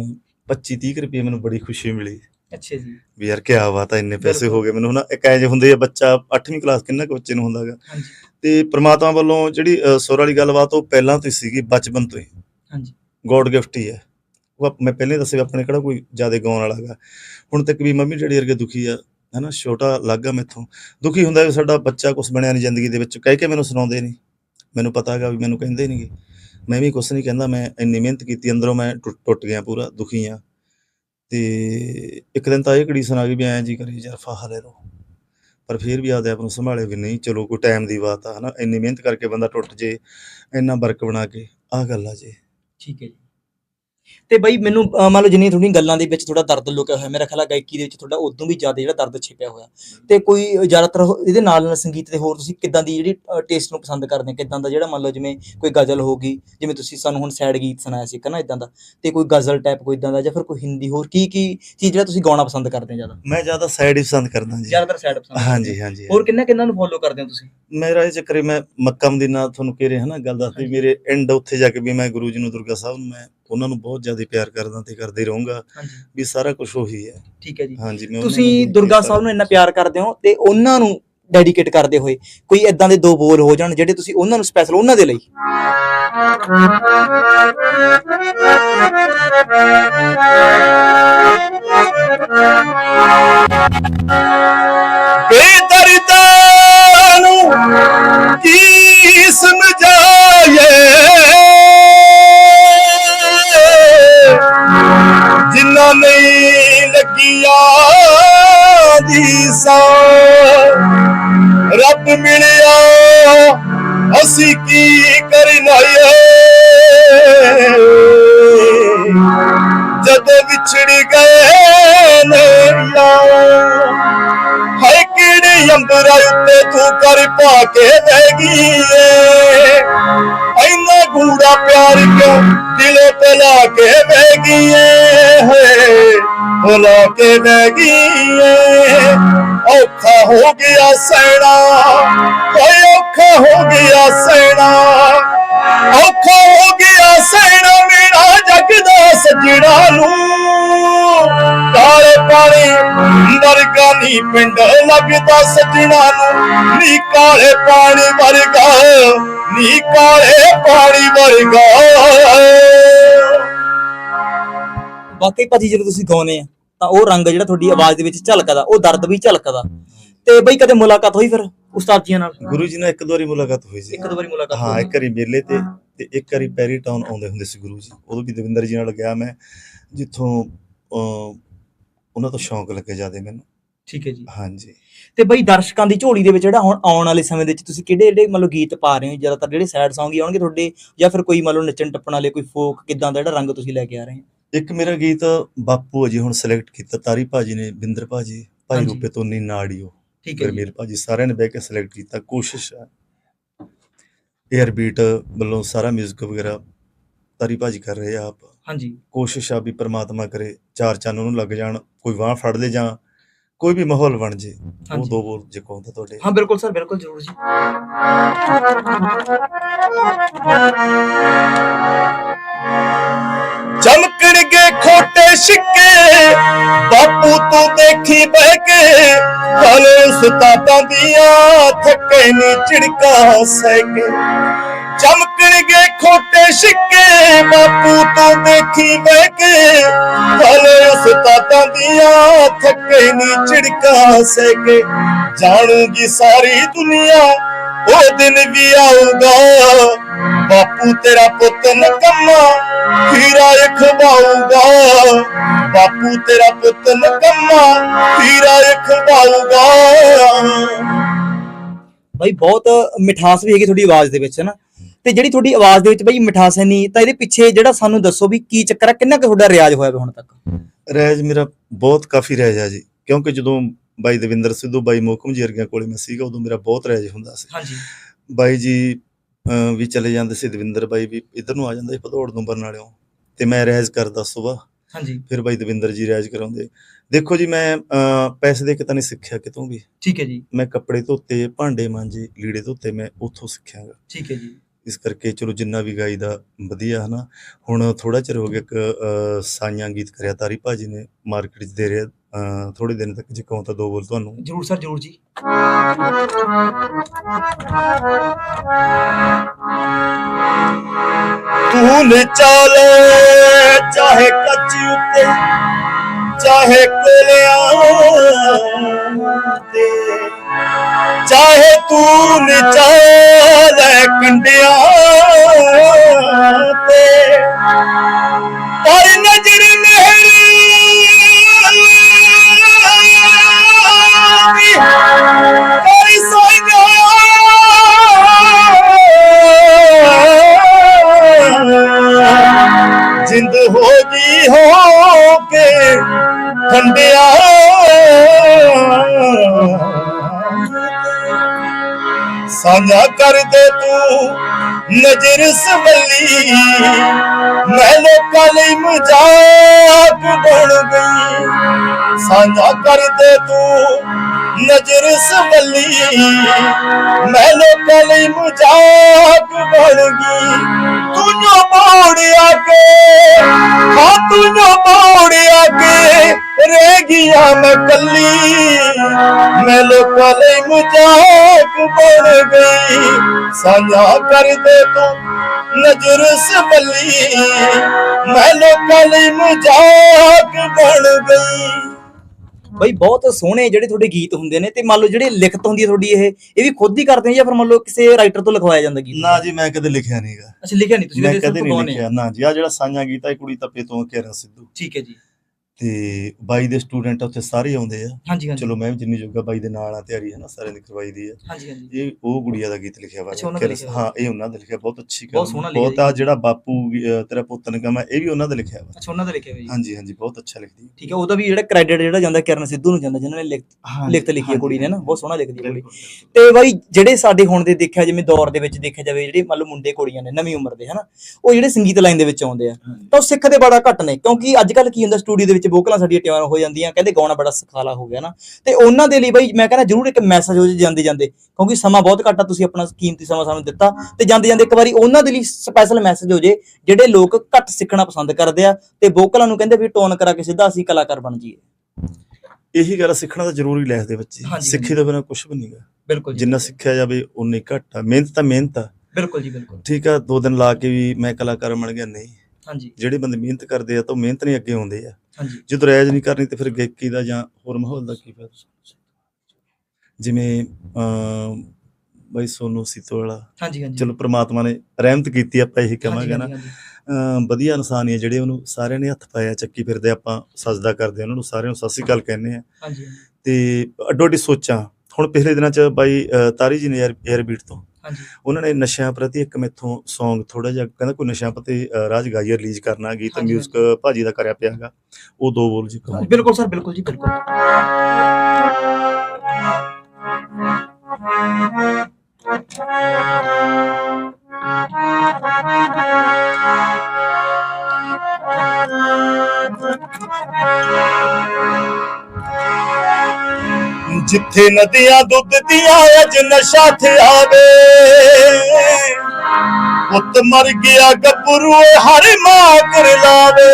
25 30 ਰੁਪਏ ਮੈਨੂੰ ਬੜੀ ਖੁਸ਼ੀ ਮਿਲੀ। ਅੱਛਾ ਜੀ। ਵੀ ਯਾਰ ਕੀ ਬਾਤ ਆ ਇੰਨੇ ਪੈਸੇ। ਹੋ ਗਏ। ਮੈਨੂੰ ਹਨਾ ਇੱਕ ਐਂ ਹੁੰਦੇ ਆ ਬੱਚਾ 8ਵੀਂ ਕਲਾਸ ਕਿੰਨਾ ਕੁ ਬੱਚੇ ਨੂੰ ਹੁੰਦਾਗਾ ਹਾਂਜੀ। ਤੇ ਪ੍ਰਮਾਤਮਾ ਵੱਲੋਂ ਜਿਹੜੀ ਸੁਰ ਵਾਲੀ ਗੱਲਬਾਤ ਉਹ ਪਹਿਲਾਂ ਤੋਂ ਹੀ ਸੀਗੀ ਬਚਪਨ ਤੋਂ ਹੀ। ਹਾਂਜੀ। ਗੋਡ ਗਿਫਟ ਹੀ ਹੈ ਉਹ ਮੈਂ ਪਹਿਲੇ ਦੱਸਿਆ ਆਪਣੇ ਕਿਹੜਾ ਕੋਈ ਜ਼ਿਆਦਾ ਗਾਉਣ ਵਾਲਾ ਹੈਗਾ। ਹੁਣ ਤੱਕ ਵੀ ਮੰਮੀ ਡੈਡੀ ਵਰਗੇ ਦੁਖੀ ਆ। ਹਨਾ ਛੋਟਾ ਲੱਗਾ ਮੈਥੋਂ। ਦੁਖੀ ਹੁੰਦਾ ਵੀ ਸਾਡਾ ਬੱਚਾ ਕੁਝ ਬਣਿਆ ਨਹੀਂ ਜ਼ਿੰਦਗੀ ਦੇ ਵਿੱਚ। ਕਹਿ ਕੇ ਮੈਨੂੰ ਸੁਣਾਉਂਦੇ ਨਹੀਂ। ਮੈਨੂੰ ਪਤਾ ਹੈਗਾ ਵੀ ਮੈਨੂੰ ਕਹਿੰਦੇ ਨਹੀਂਗੇ। ਮੈਂ ਵੀ ਕੁਝ ਨਹੀਂ ਕਹਿੰਦਾ, ਮੈਂ ਇੰਨੀ ਮਿਹਨਤ ਕੀਤੀ, ਅੰਦਰੋਂ ਮੈਂ ਟੁੱਟ ਟੁੱਟ ਗਿਆ ਪੂਰਾ, ਦੁਖੀ ਆ। ਤੇ ਇੱਕ ਦਿਨ ਤਾਂ ਇਹ ਕੜੀ ਸੁਣਾ ਗਈ ਵੀ ਐਂ ਜੀ ਕਰੀ, ਯਾਰ ਫਾਹਾ ਲੈ ਲਓ। ਪਰ ਫਿਰ ਵੀ ਆਪਦੇ ਆਪ ਨੂੰ ਸੰਭਾਲੇ ਵੀ ਨਹੀਂ। ਚਲੋ, ਕੋਈ ਟਾਈਮ ਦੀ ਬਾਤ ਆ ਹਨਾ ਇੰਨੀ ਮਿਹਨਤ ਕਰਕੇ ਬੰਦਾ ਟੁੱਟ ਜੇ, ਇੰਨਾ ਵਰਕ ਬਣਾ ਕੇ, ਆਹ ਗੱਲ ਆ ਜੇ। ਠੀਕ ਹੈ ਜੀ। ਤੇ ਬਈ ਮੈਨੂੰ ਅਹ, ਮੰਨ ਲਓ ਜਿੰਨੀਆਂ ਤੁਹਾਡੀਆਂ ਗੱਲਾਂ ਦੇ ਵਿੱਚ ਥੋੜਾ ਦਰਦ ਲੁਕਿਆ ਹੋਇਆ ਮੇਰਾ ਖਿਆਲ ਆ ਗਾਇਕੀ ਦੇ ਵਿੱਚ ਤੁਹਾਡਾ ਉਦੋਂ ਵੀ ਜ਼ਿਆਦਾ ਜਿਹੜਾ ਦਰਦ ਛਿਪਿਆ ਹੋਇਆ। ਤੇ ਕੋਈ ਜ਼ਿਆਦਾਤਰ ਉਹ- ਇਹਦੇ ਨਾਲ ਨਾਲ ਸੰਗੀਤ ਦੇ ਹੋਰ ਤੁਸੀਂ ਕਿੱਦਾਂ ਦੀ ਜਿਹੜੀ ਟੇਸਟ ਨੂੰ ਪਸੰਦ ਕਰਦੇ ਹੋ? ਕਿੱਦਾਂ ਦਾ ਜਿਹੜਾ ਮੰਨ ਲਓ ਜਿਵੇਂ ਕੋਈ ਗਜ਼ਲ ਹੋਗੀ ਜਿਵੇਂ ਤੁਸੀਂ ਸਾਨੂੰ ਹੁਣ ਸੈਡ ਗੀਤ ਸੁਣਾਇਆ ਸੀ ਨਾ ਇਦਾਂ ਦਾ ਤੇ ਕੋਈ ਗਜ਼ਲ ਟਾਈਪ ਕੋਈ ਇਦਾਂ ਦਾ ਜਾਂ ਫਿਰ ਕੋਈ ਹਿੰਦੀ ਹੋਰ ਕੀ ਕੀ ਚੀਜ਼ ਜਿਹੜਾ ਤੁਸੀਂ ਗਾਉਣਾ ਪਸੰਦ ਕਰਦੇ ਹੋ ਜ਼ਿਆਦਾ? ਮੈਂ ਜ਼ਿਆਦਾ ਸਾਈਡ ਹੀ ਪਸੰਦ ਕਰਦਾ ਜੀ। ਜ਼ਿਆਦਾਤਰ ਸੈਡ ਪਸੰਦ ਕਰਦੇ ਹੋ। ਹਾਂਜੀ ਹਾਂਜੀ ਹੋਰ ਕਿੰਨਾ ਕਿੰਨਾ ਨੂੰ ਫੋਲੋ ਕਰਦੇ ਹੋ ਤੁਸੀਂ? ਮੇਰਾ ਇਹ ਚੱਕਰ ਹੈ, ਮੈਂ ਮੱਕਾ ਮਦੀਨਾ ਤੁਹਾਨੂੰ ਕਹਿ ਰਿਹਾ ਹਨਾ ਗੱਲ ਦੱਸਦੀ। ਮੇਰੇ ਐਂਡ ਉੱਥੇ ਜਾ ਕੇ ਵੀ ਮੈਂ ਗੁਰੂ ਜੀ ਨੂੰ ਦੁਰਗਾ ਸਾਹਿਬ ਨੂੰ ਮੈਂ ਉਹਨਾਂ ਨੂੰ ਬਹੁਤ ਜ਼ਿਆਦਾ ਪਿਆਰ ਕਰਦਾ ਤੇ ਕਰਦੇ ਰਹੂੰਗਾ ਵੀ ਸਾਰਾ ਕੁਝ ਉਹੀ ਹੈ। ਠੀਕ ਹੈ ਜੀ। ਹਾਂਜੀ ਮੈਂ ਤੁਸੀਂ ਦੁਰਗਾ ਸਾਹਿਬ ਨੂੰ ਇੰਨਾ ਪਿਆਰ ਕਰਦੇ ਹੋ ਤੇ ਉਹਨਾਂ ਨੂੰ ਡੈਡੀਕੇਟ ਕਰਦੇ ਹੋਏ ਕੋਈ ਇਦਾਂ ਦੇ ਦੋ ਬੋਲ ਹੋ ਜਾਣ ਜਿਹੜੇ ਤੁਸੀਂ ਉਹਨਾਂ ਨੂੰ ਸਪੈਸ਼ਲ ਉਹਨਾਂ ਦੇ ਲਈ? ਬੇਦਰਦਾਂ ਨੂੰ ਕੀ ਸਮਝਾਏ ਜਿੰਨਾ ਨਹੀਂ ਲੱਗਿਆ ਦੀ ਸਾ ਰੱਬ ਮਿਲਿਆ, ਅਸੀਂ ਕੀ ਕਰਨਾ ਏ ਜਦੋਂ ਵਿਛੜ ਗਏ ਨੇ ਯਾਰ ਹਾਏ ਕਿਹੜੇ ਅੰਬਰਾਂ ਉੱਤੇ ਤੂੰ ਕਰ ਪਾ ਕੇ ਬਹਿ ਗਈ ਏ? ਐਨਾ ਪਿਆਰ ਕਿਉਂ ਦਿਲੇ ਤੇ ਲਾ ਕੇ ਬਹਿ ਗਈ ਹੋਏ, ਭੁਲਾ ਕੇ ਬਹਿ ਗਈ ਔਖਾ ਹੋ ਗਿਆ ਸੈਣਾ ਕੋਈ ਔਖਾ ਹੋ ਗਿਆ ਸੈਣਾ ਔਖਾ ਹੋ ਗਿਆ ਸੈਣਾ ਮੇਰਾ ਜਗ ਦਾ ਸਜਣਾ ਨੂੰ। ਕਾਲੇ ਪਾਣੀ ਵਰਗਾ ਨੀ ਪਿੰਡ ਲੱਗਦਾ ਸਜਣਾ ਨੂੰ, ਨੀ ਕਾਲੇ ਪਾਣੀ ਵਰਗਾ। ਨੀ ਕਾਲੇ ਪਾਣੀ ਵਰਗਾ ਵਾਕਈ ਭਾਜੀ ਜਦੋਂ ਤੁਸੀਂ ਗਾਉਨੇ ਆ ਤਾਂ ਉਹ ਰੰਗ ਜਿਹੜਾ ਤੁਹਾਡੀ ਆਵਾਜ਼ ਦੇ ਵਿੱਚ ਝਲਕਦਾ ਉਹ ਦਰਦ ਵੀ ਝਲਕਦਾ। ਤੇ ਬਈ ਕਦੇ ਮੁਲਾਕਾਤ ਹੋਈ ਫਿਰ ਉਸਤਾਦ ਜੀਆਂ ਨਾਲ? ਗੁਰੂ ਜੀ ਨਾਲ ਇੱਕ ਦੋ ਵਾਰੀ ਮੁਲਾਕਾਤ ਹੋਈ ਸੀ। ਇੱਕ ਦੋ ਵਾਰੀ ਮੁਲਾਕਾਤ ਹਾਂ ਇੱਕ ਵਾਰੀ ਮੇਲੇ ਤੇ ਤੇ ਇੱਕ ਵਾਰੀ ਪੈਰੀ ਟਾਊਨ ਆਉਂਦੇ ਹੁੰਦੇ ਸੀ ਗੁਰੂ ਜੀ। ਉਦੋਂ ਵੀ ਦਵਿੰਦਰ ਜੀ ਨਾਲ ਗਿਆ ਮੈਂ ਜਿੱਥੋਂ ਉਹਨਾਂ ਤੋਂ ਸ਼ੌਂਕ ਲੱਗੇ ਜਿਆਦੇ ਮੈਨੂੰ। ਠੀਕ ਹੈ ਜੀ। ਹਾਂਜੀ। ਤੇ ਬਈ ਦਰਸ਼ਕਾਂ ਦੀ ਝੋਲੀ ਦੇ ਵਿੱਚ ਜਿਹੜਾ ਹੁਣ ਆਉਣ ਵਾਲੇ ਸਮੇਂ ਦੇ ਵਿੱਚ ਤੁਸੀਂ ਕਿਹੜੇ ਜਿਹੜੇ ਮਤਲਬ ਗੀਤ ਪਾ ਰਹੇ ਹੋ? ਜ਼ਿਆਦਾਤਰ ਜਿਹੜੇ ਸੈਡ Song ਹੀ ਆਉਣਗੇ ਤੁਹਾਡੇ ਜਾਂ ਫਿਰ ਕੋਈ ਮਤਲਬ ਨੱਚਣ ਟੱਪਣ ਵਾਲੇ ਕੋਈ ਫੋਕ ਕਿਦਾਂ ਦਾ ਜਿਹੜਾ ਰੰਗ ਤੁਸੀਂ ਲੈ ਕੇ ਆ ਰਹੇ ਹੋ? ਇੱਕ ਮੇਰਾ ਗੀਤ ਬਾਪੂ ਅਜੀ ਹੁਣ ਸਿਲੈਕਟ ਕੀਤਾ ਤਾਰੀ ਭਾਜੀ ਨੇ ਬਿੰਦਰ ਭਾਜੀ ਭਾਈ ਰੂਪੇ ਤੋਂ ਨੀ ਨਾੜਿਓ ਠੀਕ ਹੈ ਮੇਰੇ ਭਾਜੀ ਸਾਰਿਆਂ ਨੇ ਬਹਿ ਕੇ ਸਿਲੈਕਟ ਕੀਤਾ ਕੋਸ਼ਿਸ਼ ਹੈ। 에ਅਰ ਬੀਟ ਵੱਲੋਂ ਸਾਰਾ ਮਿਊਜ਼ਿਕ ਵਗੈਰਾ ਤਾਰੀ ਭਾਜੀ ਕਰ ਰਹੇ ਆ ਆਪ। ਹਾਂਜੀ। ਕੋਸ਼ਿਸ਼ ਆ ਵੀ ਪ੍ਰਮਾਤਮਾ ਕਰੇ ਚਾਰ ਚੰਨ ਉਹਨੂੰ ਲੱਗ ਜਾਣ ਕੋਈ ਵਾਹ ਫੜ ਲੈ ਜਾਂ ਕੋਈ ਵੀ ਮਾਹੌਲ ਬਣ ਜੇ ਉਹ ਹਾਂਜੀ। ਦੋ ਬੋਲ ਜੇ ਕਹੋ ਤਾਂ ਤੁਹਾਡੇ। ਹਾਂ ਬਿਲਕੁਲ ਸਰ ਬਿਲਕੁਲ ਜ਼ਰੂਰ ਜੀ। ਚਮਕਣਗੇ ਖੋਟੇ ਸਿੱਕੇ ਬਾਪੂ ਤੂੰ ਦੇਖੀ ਬਹਿ ਕੇ ਕੱਲ ਉਸਤਾਦਾਂ ਦੀਆਂ ਥੱਕੇ ਨੀ ਝਿੜਕਾਂ ਸਹਿ ਕੇ ਚਮਕਣਗੇ ਖੋਟੇ ਸਿੱਕੇ, ਬਾਪੂ ਤੂੰ ਦੇਖੀ ਬਹਿ ਕੇ ਕੱਲ ਉਸਤਾਦਾਂ ਦੀਆਂ ਥੱਕੇ ਨੀ ਝਿੜਕਾਂ ਸਹਿ ਜਾਣੂਗੀ ਸਾਰੀ ਦੁਨੀਆ, ਉਹ ਦਿਨ ਵੀ ਆਊਗਾ। ਬਾਪੂ ਤੇਰਾ ਪੁੱਤ ਨਕਮਾ ਹੀਰਾ ਖਵਾਊਗਾ ਬਾਪੂ ਤੇਰਾ ਪੁੱਤ ਨਕਮਾ ਹੀਰਾ ਖਵਾਊਗਾ ਬਈ, ਬਹੁਤ ਮਿਠਾਸ ਵੀ ਹੈਗੀ ਤੁਹਾਡੀ ਆਵਾਜ਼ ਦੇ ਵਿੱਚ, ਹੈ ਨਾ? ਤੇ ਜਿਹੜੀ ਤੁਹਾਡੀ ਆਵਾਜ਼ ਦੇ ਵਿੱਚ ਬਈ ਮਿਠਾਸ ਹੈ ਨਹੀਂ ਤਾਂ ਇਹਦੇ ਪਿੱਛੇ ਜਿਹੜਾ ਸਾਨੂੰ ਦੱਸੋ ਵੀ ਕੀ ਚੱਕਰ ਹੈ ਕਿੰਨਾ ਕੁ ਤੁਹਾਡਾ ਰਿਆਜ਼ ਹੋਇਆ ਹੁਣ ਤੱਕ? ਰਹਿਜ ਮੇਰਾ ਬਹੁਤ ਕਾਫੀ ਰਹਿਜ ਆ ਜੀ ਕਿਉਂਕਿ ਜਦੋਂ ਬਾਈ ਦਵਿੰਦਰ ਸਿੱਧੂ ਬਾਈ ਮੋਕਮ ਜੀ ਵਰਗਿਆਂ ਕੋਲੇ ਮੈਂ ਸੀਗਾ ਉਦੋਂ ਮੇਰਾ ਬਹੁਤ ਰਾਜ ਹੁੰਦਾ ਸੀ। ਹਾਂਜੀ। ਬਾਈ ਜੀ ਵੀ ਚਲੇ ਜਾਂਦੇ ਸੀ ਦਵਿੰਦਰ ਬਾਈ ਵੀ ਇੱਧਰ ਨੂੰ ਆ ਜਾਂਦਾ ਸੀ ਭਦੌੜ ਨੂੰ ਬਰਨਾਲਿਓਂ ਤੇ ਮੈਂ ਰਿਆਜ਼ ਕਰਦਾ ਸੁਬਾਹ ਹਾਂਜੀ। ਫਿਰ ਬਾਈ ਦਵਿੰਦਰ ਜੀ ਰਿਆਜ਼ ਕਰਾਉਂਦੇ। ਦੇਖੋ ਜੀ ਮੈਂ ਪੈਸੇ ਦੇ ਕੇ ਤਾਂ ਨਹੀਂ ਸਿੱਖਿਆ ਕਿਤੋਂ ਵੀ। ਠੀਕ ਹੈ ਜੀ। ਮੈਂ ਕੱਪੜੇ ਧੋਤੇ ਭਾਂਡੇ ਮਾਂਜੇ ਲੀੜੇ ਧੋਤੇ ਮੈਂ ਉੱਥੋਂ ਸਿੱਖਿਆਗਾ ਠੀਕ ਹੈ ਜੀ। ਇਸ ਕਰਕੇ ਚਲੋ ਜਿੰਨਾ ਵੀ ਗਾਈਦਾ ਵਧੀਆ ਹਨਾ। ਹੁਣ ਥੋੜਾ ਚਿਰ ਹੋ ਗਿਆ ਇੱਕ ਸਾਈਆਂ ਗੀਤ ਕਰਿਆ ਤਾਰੀ ਭਾਜੀ ਨੇ ਮਾਰਕੀਟ 'ਚ ਦੇ ਰਿਹਾ ਥੋੜੇ ਦਿਨ ਤੱਕ ਜੇ ਕਹੂੰ ਤਾਂ ਦੋ ਬੋਲ ਤੁਹਾਨੂੰ। ਜਰੂਰ ਸਰ ਜਰੂਰ ਜੀ। ਤੂੰ ਨੇ ਚਾਲੇ ਚਾਹੇ ਕੱਚੀ ਉੱਤੇ ਚਾਹੇ ਕੋਲਿਆਂ ਤੇ ਚਾਹੇ ਤੂੰ ਨਚਾ ਲੈ ਕੰਡਿਆ ਤੇ। ਪਰ ਨਜ਼ਰ ਮੇਰੀ ਕੋਈ ਸੋਈਗਾ ਜਿੰਦ ਹੋ ਗਈ ਹੋ ਕੇ ਖੰਡਿਆ ਸਾਂਝਾ ਕਰ ਦੇ ਤੂੰ, ਨਜ਼ਰ ਸਵੱਲੀ ਮੈਂ ਲੋਕਾਂ ਲਈ ਮਜ਼ਾਕ ਬਣ ਗਈ। ਸਾਂਝਾ ਕਰ ਦੇ ਤੂੰ, ਨਜ਼ਰ ਸਵੱਲੀ ਮੈਂ ਲੋਕਾਂ ਲਈ ਮਜ਼ਾਕ ਬਣ ਗਈ। ਤੂੰ ਜੋ ਮੋੜਿਆ ਕੇ, ਹਾਂ ਤੂੰ ਜੋ ਮੋੜਿਆ ਕੇ ਰਹਿ ਗਿਆ ਮੈਂ ਕੱਲੀ। ਮੈਂ ਲੋਕਾਂ ਲਈ ਮਜ਼ਾਕ ਬਣ ਗਈ। ਸਾਂਝਾ ਕਰ ਦੇ ਤੂੰ ਨਜ਼ਰ ਸਵੱਲੀ ਮੈਂ ਲੋਕਾਂ ਲਈ ਮਜ਼ਾਕ ਬਣ ਗਈ। ਬਈ ਬਹੁਤ ਸੋਹਣੇ ਜਿਹੜੇ ਤੁਹਾਡੇ ਗੀਤ ਹੁੰਦੇ ਨੇ ਤੇ ਮੰਨ ਲਓ ਜਿਹੜੇ ਲਿਖਤ ਹੁੰਦੀ ਹੈ ਤੁਹਾਡੀ ਇਹ ਇਹ ਵੀ ਖੁਦ ਹੀ ਕਰਦੇ ਹੋ ਜਾਂ ਫਿਰ ਮੰਨ ਲਓ ਕਿਸੇ ਰਾਈਟਰ ਤੋਂ ਲਿਖਵਾਇਆ ਜਾਂਦਾ ਗੀਤ? ਨਾ ਜੀ ਮੈਂ ਕਦੇ ਲਿਖਿਆ ਨਹੀਂਗਾ ਅੱਛਾ ਲਿਖਿਆ ਨਹੀਂ ਤੁਸੀਂ? ਮੈਂ ਕਦੇ ਨਹੀਂ। ਲਿਖਿਆ। ਨਾ ਜੀ ਆ ਜਿਹੜਾ ਸਾਈਆਂ ਗੀਤਾ ਇਹ ਕੁੜੀ ਤੱਪੇ ਤੋਂ ਕੇਰਨ ਸਿੱਧੂ। ਠੀਕ ਹੈ ਜੀ। ਤੇ ਬਾਈ ਦੇ ਸਟੂਡੈਂਟ ਉੱਥੇ ਸਾਰੇ ਆਉਂਦੇ ਆ। ਹਾਂਜੀ ਹਾਂਜੀ। ਚਲੋ ਮੈਂ ਵੀ ਜਿੰਨੀ ਜੋਗਾ ਬਾਈ ਦੇ ਨਾਲ ਆ ਤਿਆਰੀ ਹੈ ਨਾ ਸਾਰਿਆਂ ਦੀ ਕਰਵਾਈ ਦੀ ਆ। ਹਾਂਜੀ ਹਾਂਜੀ। ਇਹ ਉਹ ਗੁੜੀਆ ਦਾ ਗੀਤ ਲਿਖਿਆ ਵਾ ਅੱਛਾ, ਉਹਨਾਂ ਦਾ ਲਿਖਿਆ ਹੋਇਆ। ਹਾਂ ਇਹ ਉਹਨਾਂ ਦਾ ਲਿਖਿਆ ਬਹੁਤ ਅੱਛੀ ਬਹੁਤ ਗੱਲ ਸੋਹਣਾ ਲਿਖਿਆ ਬਹੁਤ ਆ ਜਿਹੜਾ ਬਾਪੂ ਤੇਰਾ ਪੁੱਤ ਨੇ ਕਹਾ ਇਹ ਵੀ ਉਹਨਾਂ ਦਾ ਲਿਖਿਆ ਵਾ। ਅੱਛਾ ਉਹਨਾਂ ਦਾ ਲਿਖਿਆ ਹੋਇਆ ਜੀ। ਹਾਂਜੀ ਹਾਂਜੀ ਬਹੁਤ ਅੱਛਾ ਲਿਖਦੀ ਠੀਕ ਹੈ ਉਹਦਾ ਵੀ ਜਿਹੜਾ ਕ੍ਰੈਡਿਟ ਜਿਹੜਾ ਜਾਂਦਾ ਕਿਰਨ ਸਿੱਧੂ ਨੂੰ ਜਾਂਦਾ ਜਿਨ੍ਹਾਂ ਨੇ ਲਿਖ ਹਾਂ ਲਿਖਤ ਲਿਖੀ ਹੈ ਕੁੜੀ ਨੇ ਨਾ ਬਹੁਤ ਸੋਹਣਾ ਲਿਖਦੀ ਹੈ ਕੁੜੀ। ਤੇ ਬਾਈ ਜਿਹੜੇ ਸਾਡੇ ਹੁਣ ਦੇ ਦੇਖਿਆ ਜਿਵੇਂ ਦੌਰ ਦੇ ਵਿੱਚ ਦੇਖਿਆ ਜਾਵੇ ਜਿਹੜੇ ਮੰਨ ਲਓ ਮੁੰਡੇ ਕੁੜੀਆਂ ਨੇ ਨਵੀਂ ਉਮਰ ਦੇ ਹਨਾ ਉਹ ਜਿਹੜੇ ਸੰਗੀਤ ਲਾਈਨ ਦੇ ਵਿੱਚ ਆਉਂਦੇ ਆ ਤਾਂ ਉਹ ਸਿੱਖਦੇ ਬੜਾ ਘੱਟ ਨੇ ਕਿਉਂਕਿ ਅੱਜ ਕੱਲ ਕੀ ਹੁੰਦਾ ਸਟੂਡੀਓ ਦੇ ਵਿੱਚ ਵੋਕਲਾਂ ਸਾਡੀਆਂ ਟਿਊਨ ਹੋ ਜਾਂਦੀਆਂ ਕਹਿੰਦੇ ਗਾਉਣਾ ਬੜਾ ਸਖਾਲਾ ਹੋ ਗਿਆ ਨਾ। ਤੇ ਉਹਨਾਂ ਦੇ ਲਈ ਬਾਈ ਮੈਂ ਕਹਿੰਦਾ ਜ਼ਰੂਰ ਇੱਕ ਮੈਸੇਜ ਹੋ ਜਾਂਦੇ ਜਾਂਦੇ ਕਿਉਂਕਿ ਸਮਾਂ ਬਹੁਤ ਘੱਟ ਆ ਤੁਸੀਂ ਆਪਣਾ ਕੀਮਤੀ ਸਮਾਂ ਸਾਨੂੰ ਦਿੱਤਾ। ਤੇ ਜਾਂਦੇ ਜਾਂਦੇ ਇੱਕ ਵਾਰੀ ਉਹਨਾਂ ਦੇ ਲਈ ਸਪੈਸ਼ਲ ਮੈਸੇਜ ਹੋ ਜੇ ਜਿਹੜੇ ਲੋਕ ਘੱਟ ਸਿੱਖਣਾ ਪਸੰਦ ਕਰਦੇ ਆ ਤੇ ਵੋਕਲਾਂ ਨੂੰ ਕਹਿੰਦੇ ਵੀ ਟੋਨ ਕਰਾ ਕੇ ਸਿੱਧਾ ਅਸੀਂ ਕਲਾਕਾਰ ਬਣ ਜਾਈਏ। ਇਹੀ ਗੱਲ ਸਿੱਖਣਾ ਤਾਂ ਜ਼ਰੂਰੀ ਲੈਸ ਦੇ ਬੱਚੇ। ਹਾਂਜੀ, ਸਿੱਖੀ ਤੋਂ ਬਿਨਾਂ ਕੁਝ ਵੀ ਨਹੀਂਗਾ ਬਿਲਕੁਲ ਜਿੰਨਾ ਸਿੱਖਿਆ ਜਾਵੇ ਉਨੀ ਘੱਟ ਆ। ਮਿਹਨਤ ਤਾਂ ਮਿਹਨਤ ਆ। ਬਿਲਕੁਲ ਜੀ ਬਿਲਕੁਲ। ਠੀਕ ਆ ਦੋ ਦਿਨ ਲਾ ਕੇ ਵੀ ਮੈਂ ਕਲਾਕਾਰ ਬਣ ਗਿਆ ਨਹੀਂ। ਹਾਂਜੀ। ਜਿਹੜੇ ਬੰਦੇ ਮਿਹਨਤ ਕਰਦੇ ਆ ਤਾਂ ਉਹ ਮਿਹਨਤ ਨਹੀਂ ਅੱਗੇ ਆਉਂਦੇ ਆ। ਹਾਂਜੀ। ਜਦੋਂ ਰੈਜ ਨਹੀਂ ਕਰਨੀ ਤੇ ਫਿਰ ਗਾਇਕੀ ਦਾ ਜਾਂ ਹੋਰ ਮਾਹੌਲ ਦਾ ਕੀ ਫਾਇਦਾ? ਜਿਵੇਂ ਅਮ ਬਈ ਸੋਨੂ ਸੀਤੋ ਵਾਲਾ ਹਾਂਜੀ ਹਾਂਜੀ। ਚਲੋ ਪ੍ਰਮਾਤਮਾ ਨੇ ਰਹਿਮਤ ਕੀਤੀ ਆਪਾਂ ਇਹੀ ਕਹਾਂਗੇ ਨਾ। ਵਧੀਆ ਇਨਸਾਨ ਹੀ ਜਿਹੜੇ ਉਹਨੂੰ ਸਾਰਿਆਂ ਨੇ ਹੱਥ ਪਾਇਆ ਚੱਕੀ ਫਿਰਦੇ ਆਪਾਂ ਸਜਦਾ ਕਰਦੇ ਉਹਨਾਂ ਨੂੰ ਸਾਰਿਆਂ ਨੂੰ ਸਤਿ ਸ਼੍ਰੀ ਅਕਾਲ ਕਹਿੰਦੇ ਆ। ਹਾਂਜੀ ਤੇ ਅੱਡੋ ਅੱਡੀ ਸੋਚਾਂ। ਹੁਣ ਪਿਛਲੇ ਦਿਨਾਂ ਚ ਬਾਈ ਅ, ਤਾਰੀ ਜੀ ਨੇ 에ਅਰ ਬੀਟ ਤੋਂ। ਉਹਨਾਂ ਨੇ ਨਸ਼ਿਆਂ ਪ੍ਰਤੀ ਇੱਕ ਮੈਥੋਂ Song ਥੋੜਾ ਜਿਹਾ ਕਹਿੰਦਾ ਕੋਈ ਨਸ਼ਿਆਂ ਪ੍ਰਤੀ ਰਾਜ ਗਾਈਆ ਰਿਲੀਜ਼ ਕਰਨਾ ਗੀਤ ਹਾਂਜੀ, ਮਿਊਜ਼ਿਕ ਭਾਜੀ ਦਾ ਕਰਿਆ ਪਿਆਗਾ ਉਹ ਦੋ ਬੋਲ ਜੀ ਕਹੋ ਬਿਲਕੁਲ ਸਰ ਬਿਲਕੁਲ ਜੀ ਬਿਲਕੁਲ। ਜਿੱਥੇ ਨਦੀਆਂ ਦੁੱਧ ਦੀਆਂ ਅਜ ਨਸ਼ਾ ਥਿਆਵੇ ਮਰ ਗਿਆ ਗੱਭਰੂ ਹਰ ਮਾਂ ਕਰ ਲਾਵੇ।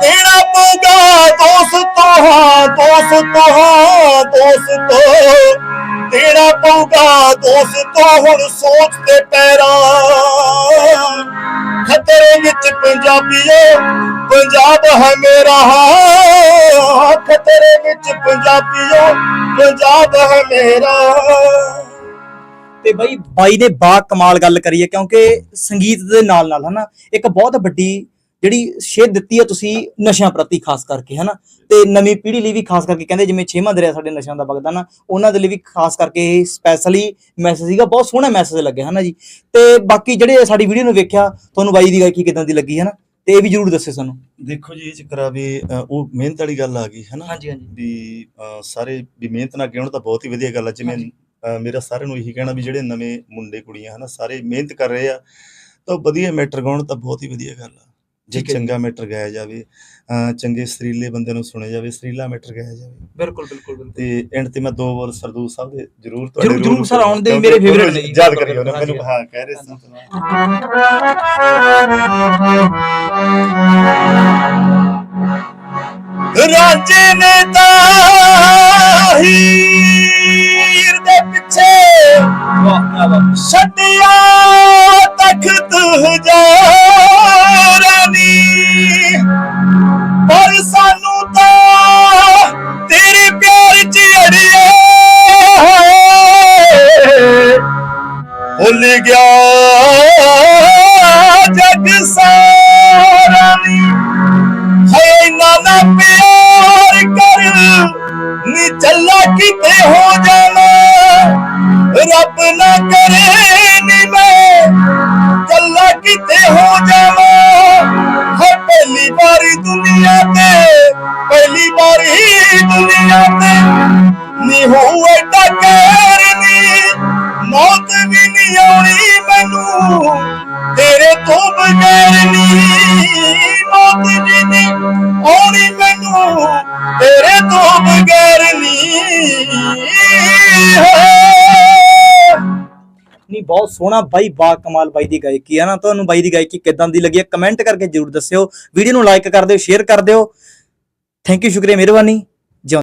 ਤੇਰਾ ਪਊਗਾ ਦੋਸਤੋ ਹਾਂ ਦੋਸਤੋ ਹਾਂ ਦੋਸਤੋ। ਤੇਰਾ ਪਊਗਾ ਦੋਸਤੋ ਹੁਣ ਸੋਚ ਤੇ ਪੈਰਾਂ। ਖਤਰੇ ਵਿੱਚ ਪੰਜਾਬੀਓ ਪੰਜਾਬ ਹੈ ਮੇਰਾ ਖਤਰੇ ਵਿੱਚ ਪੰਜਾਬੀਓ ਪੰਜਾਬ ਹੈ ਮੇਰਾ। ਤੇ ਬਾਈ ਬਾਈ ਨੇ ਬਾ ਕਮਾਲ ਗੱਲ ਕਰੀ ਹੈ ਕਿਉਂਕਿ ਸੰਗੀਤ ਦੇ ਨਾਲ ਨਾਲ ਹਨਾ ਇੱਕ ਬਹੁਤ ਵੱਡੀ ਜਿਹੜੀ ਸ਼ੇਧ ਦਿੱਤੀ ਹੈ ਤੁਸੀਂ ਨਸ਼ਿਆਂ ਪ੍ਰਤੀ ਖਾਸ ਕਰਕੇ ਹਨਾ ਤੇ ਨਵੀਂ ਪੀੜ੍ਹੀ ਲਈ ਵੀ ਖਾਸ ਕਰਕੇ ਕਹਿੰਦੇ ਜਿਵੇਂ ਛੇਵਾਂ ਦਰਿਆ ਸਾਡੇ ਨਸ਼ਿਆਂ ਦਾ ਵਗਦਾ ਨਾ ਉਹਨਾਂ ਦੇ ਲਈ ਵੀ ਖਾਸ ਕਰਕੇ ਇਹ ਸਪੈਸ਼ਲੀ ਮੈਸੇਜ ਸੀਗਾ ਬਹੁਤ ਸੋਹਣਾ ਮੈਸੇਜ ਲੱਗਿਆ ਹਨਾ ਜੀ। ਤੇ ਬਾਕੀ ਜਿਹੜੇ ਸਾਡੀ ਵੀਡੀਓ ਨੂੰ ਵੇਖਿਆ ਤੁਹਾਨੂੰ ਬਾਈ ਦੀ ਗਾਇਕੀ ਕਿਦਾਂ ਦੀ ਲੱਗੀ ਹਨਾ ਤੇ ਇਹ ਵੀ ਜਰੂਰ ਦੱਸਿਓ ਸਾਨੂੰ। ਦੇਖੋ ਜੀ ਇਹ ਚੱਕਰਾ ਵੀ ਉਹ ਮਿਹਨਤ ਵਾਲੀ ਗੱਲ ਆ ਗਈ ਹੈ ਨਾ ਹਾਂਜੀ ਹਾਂਜੀ। ਵੀ ਸਾਰੇ ਵੀ ਮਿਹਨਤ ਨਾਲ ਆਉਣ ਤਾਂ ਬਹੁਤ ਹੀ ਵਧੀਆ ਗੱਲ ਆ ਜਿਵੇਂ ਮੇਰਾ ਸਾਰਿਆਂ ਨੂੰ ਇਹੀ ਕਹਿਣਾ ਵੀ ਜਿਹੜੇ ਨਵੇਂ ਮੁੰਡੇ ਕੁੜੀਆਂ ਹਨਾ ਸਾਰੇ ਮਿਹਨਤ ਕਰ ਰਹੇ ਆ ਤਾਂ ਵਧੀਆ ਮੈਟਰ ਗਾਉਣ ਤਾਂ ਬਹੁਤ ਹੀ ਵਧੀਆ ਗੱਲ ਆ ਜੇ। ਚੰਗਾ ਮੈਟਰ ਗਾਇਆ ਜਾਵੇ ਚੰਗੇ ਸਰੀਲੇ ਬੰਦੇ ਨੂੰ ਸੁਣਿਆ ਜਾਵੇ ਸਰੀਲਾ ਮੈਟਰ ਗਾਇਆ ਜਾਵੇ ਬਿਲਕੁਲ ਬਿਲਕੁਲ ਤੇ ਐਂਡ ਤੇ ਮੈਂ ਦੋ ਵਾਰ ਸਰਦੂਲ ਸਾਹਿਬ ਦੇ ਜ਼ਰੂਰ ਜ਼ਰੂਰ- ਜ਼ਰੂਰ sir, ਆਉਣ ਦੇ ਮੇਰੇ favorite ਨੇ। ਯਾਦ ਕਰਿਓ ਨਾ ਮੈਨੂੰ। ਹਾਂ ਕਹਿ ਰਹੇ ਸੀ [LAUGHS] ਨਾ ਸੋਹਣਾ ਬਾਈ ਬਾ ਕਮਾਲ ਬਾਈ ਦੀ ਗਾਇਕੀ ਹੈ ਨਾ, ਤੁਹਾਨੂੰ ਬਾਈ ਦੀ ਗਾਇਕੀ ਕਿਦਾਂ ਦੀ ਲੱਗੀ ਹੈ? ਕਮੈਂਟ ਕਰਕੇ ਜਰੂਰ ਦੱਸਿਓ। ਵੀਡੀਓ ਨੂੰ ਲਾਈਕ ਕਰ ਦਿਓ ਸ਼ੇਅਰ ਕਰ ਦਿਓ। ਥੈਂਕ ਯੂ ਸ਼ੁਕਰੀਆ, ਮਿਹਰਬਾਨੀ।